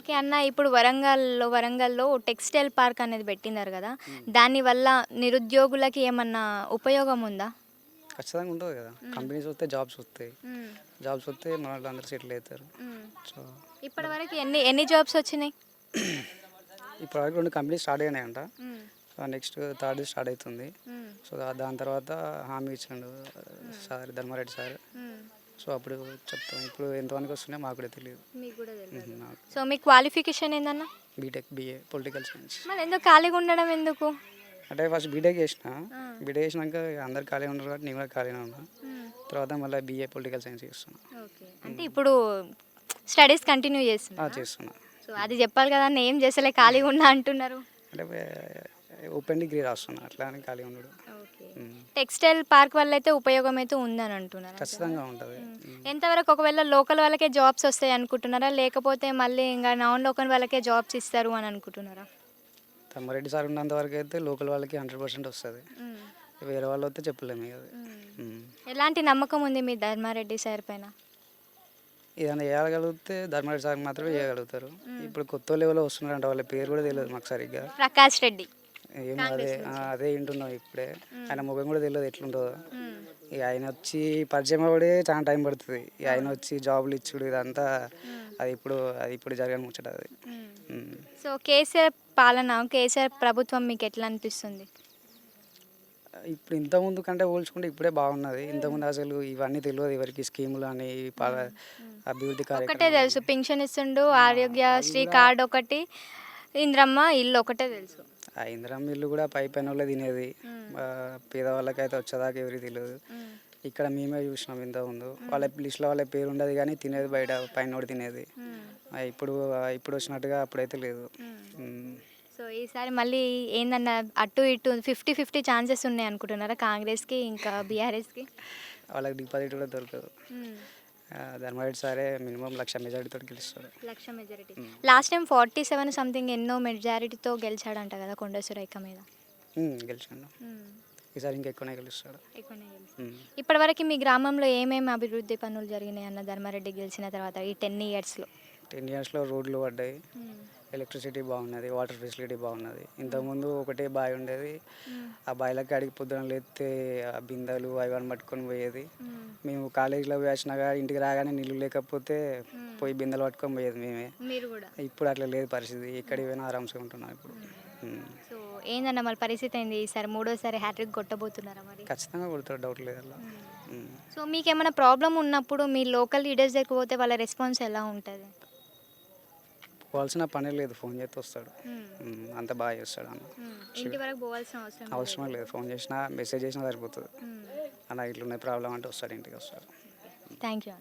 Okay అన్న ఇప్పుడు వరంగల్లో వరంగల్లో టెక్స్టైల్ పార్క్ అనేది పెట్టినారు కదా. దానివల్ల నిరుద్యోగులకి ఏమన్నా ఉపయోగం ఉందా? ఖచ్చితంగా ఉంటుంది కదా. కంపెనీస్ వస్తే జాబ్స్ వస్తాయి. జాబ్స్ వస్తే మన వాళ్ళు అందరూ సెటిల్ అవుతారు. సో ఇప్పటివరకు ఎన్ని ఎన్ని జాబ్స్ వచ్చినాయి? ఇప్పుడు వరకు రెండు కంపెనీస్ స్టార్ట్ అయినాయంట. నెక్స్ట్ థర్డ్ స్టార్ట్ అవుతుంది. సో దాని తర్వాత హామీ ఇచ్చిండు సార్ ధర్మారెడ్డి సార్. సో అప్పుడు చెప్తాం. ఇప్పుడు ఎంతమందికి వస్తున్నాయో మాకు కూడా తెలియదు. మీకు కూడా తెలియదు. నాకు సో మీ క్వాలిఫికేషన్ ఏందన్న? B Tech BA political science మరి ఎందుకు ఖాళీగా ఉండడం ఎందుకు? అంటే ఫస్ట్ బీటెక్ చేసిన. బీటెక్ చేసినాక అందరు ఖాళీ ఉన్నారు కాబట్టి నేను కూడా ఖాళీనే ఉన్నా. తర్వాత మళ్ళీ బీఏ పొలిటికల్ సైన్స్ చేస్తున్నా. అంటే ఇప్పుడు స్టడీస్ కంటిన్యూ చేస్తున్నా? చేస్తున్నా. సో అది చెప్పాలి కదా ఏం చేసలే ఖాళీగా ఉన్నా అంటున్నారు? అంటే ఓపెన్ డిగ్రీ రాస్తున్నా అట్లా అని ఖాళీ ఉండడు. టెక్స్టైల్ పార్క్ వల్ల అయితే ఉపయోగం అయితే ఉందని అంటున్నారు ఖచ్చితంగా ఉంటుంది ఎంతవరకు ఒకవేళ లోకల్ వాళ్ళకే జాబ్స్ వస్తాయి అనుకుంటున్నారా? లేకపోతే మళ్ళీ ఇంకా నాన్ లోకల్ వాళ్ళకే జాబ్స్ ఇస్తారు అని అనుకుంటున్నారా? తమ్మారెడ్డి సార్ ఉన్నంత వరకు అయితే లోకల్ వాళ్ళకి హండ్రెడ్ పర్సెంట్ వస్తుంది. వేరే వాళ్ళు వస్తే చెప్పలేము. ఎలాంటి నమ్మకం ఉంది మీ ధర్మారెడ్డి సార్ పైన? ఏదైనా చేయగలిగితే ధర్మారెడ్డి సార్ మాత్రమే చేయగలుగుతారు ఇప్పుడు కొత్త లెవెల్లో వస్తున్నారంట వాళ్ళ పేరు కూడా తెలియదు మాకు సరిగ్గా. ప్రకాష్ రెడ్డి. ఏం అదే అదే వింటున్నాం ఇప్పుడే. ఆయన ముఖం కూడా తెలియదు ఎట్లుంటుందో. ఇక ఆయన వచ్చి పరిచయం అవ్వడే చాలా టైం పడుతుంది. ఇక ఆయన వచ్చి జాబులు ఇచ్చుడు ఇదంతా అది ఇప్పుడు అది ఇప్పుడు జరగని ముచ్చట అది. సో కేసీఆర్ పాలన కేసీఆర్ ప్రభుత్వం మీకు ఎట్లా అనిపిస్తుంది? ఇప్పుడు ఇంత ముందు కంటే పోల్చుకుంటే ఇప్పుడే బాగున్నది. ఇంతకుముందు అసలు ఇవన్నీ తెలియదు ఎవరికి స్కీములు అని అభివృద్ధి ఒకటే తెలుసు పింఛన్ ఇస్తుండు ఆరోగ్యశ్రీ కార్డు ఒకటి ఇంద్రమ్మ ఇల్లు ఒకటే తెలుసు. ఆ ఇందిరం ఇల్లు కూడా పై పైన వాళ్ళే తినేది పేదవాళ్ళకైతే వచ్చేదాకా ఎవరికి తెలియదు ఇక్కడ మేమే చూసినాం ఇంత ముందు. వాళ్ళ లిస్ట్లో వాళ్ళ పేరు ఉండదు కానీ తినేది బయట పైన కూడా తినేది ఇప్పుడు ఇప్పుడు వచ్చినట్టుగా అప్పుడైతే లేదు. సో ఈసారి మళ్ళీ ఏందన్న అటు ఇటు ఫిఫ్టీ ఫిఫ్టీ ఛాన్సెస్ ఉన్నాయి అనుకుంటున్నారా కాంగ్రెస్కి ఇంకా బీఆర్ఎస్కి? వాళ్ళకి డిపాజిట్ కూడా దొరకదు. ధర్మారెడ్డి సారే మినిమం లక్ష మెజారిటీతో గెలుస్తాడు lakh majority. Last time forty seven something ఎన్నో మెజారిటీతో గెలిచాడంట కదా కొండ సురేఖ మీద. గెలిచాడు. ఈసారి ఇంకా ఎక్కువనే గెలుస్తాడు. ఇప్పటివరకు మీ గ్రామంలో ఏమేమి అభివృద్ధి పనులు జరిగినాయి అన్న ధర్మారెడ్డి గెలిచిన తర్వాత ఈ టెన్ ఇయర్స్లో టెన్ ఇయర్స్లో రోడ్లు పడ్డాయి. ఎలక్ట్రిసిటీ బాగున్నది వాటర్ ఫెసిలిటీ బాగున్నది. ఇంతకుముందు ఒకటే బావి ఉండేది. ఆ బావిలకి అడిగి పొద్దున లేస్తే ఆ బిందెలు అవి అని పట్టుకొని పోయేది. మేము. కాలేజీలో వేసినాగా ఇంటికి రాగానే నీళ్ళు లేకపోతే పోయి బిందెలు పట్టుకొని పోయేది మేమే. మీరు కూడా? ఇప్పుడు అట్లా లేదు పరిస్థితి. ఎక్కడికి పోయినా ఆరామ్స్గా ఉంటున్నాం ఇప్పుడు. సో ఏందన్న మరి పరిస్థితి అయింది ఈసారి మూడోసారి హ్యాట్రిక్ కొట్టబోతున్నారా మరి? ఖచ్చితంగా కొడతాడు డౌట్ లేదు అలా. సో మీకు ఏమైనా ప్రాబ్లం ఉన్నప్పుడు మీ లోకల్ లీడర్స్ దగ్గర పోతే వాళ్ళ రెస్పాన్స్ ఎలా ఉంటుంది? పోవాల్సిన పనే లేదు. ఫోన్ చేస్తే వస్తాడు. అంత బాగా చేస్తాడు అన్న. ఇంటి వరకు పోవాల్సిన అవసరం అవసరం లేదు. ఫోన్ చేసినా మెసేజ్ చేసినా సరిపోతుంది. అన్న ఇట్లున్నాయి ప్రాబ్లం అంటే వస్తాడు ఇంటికి వస్తాడు. Thank you.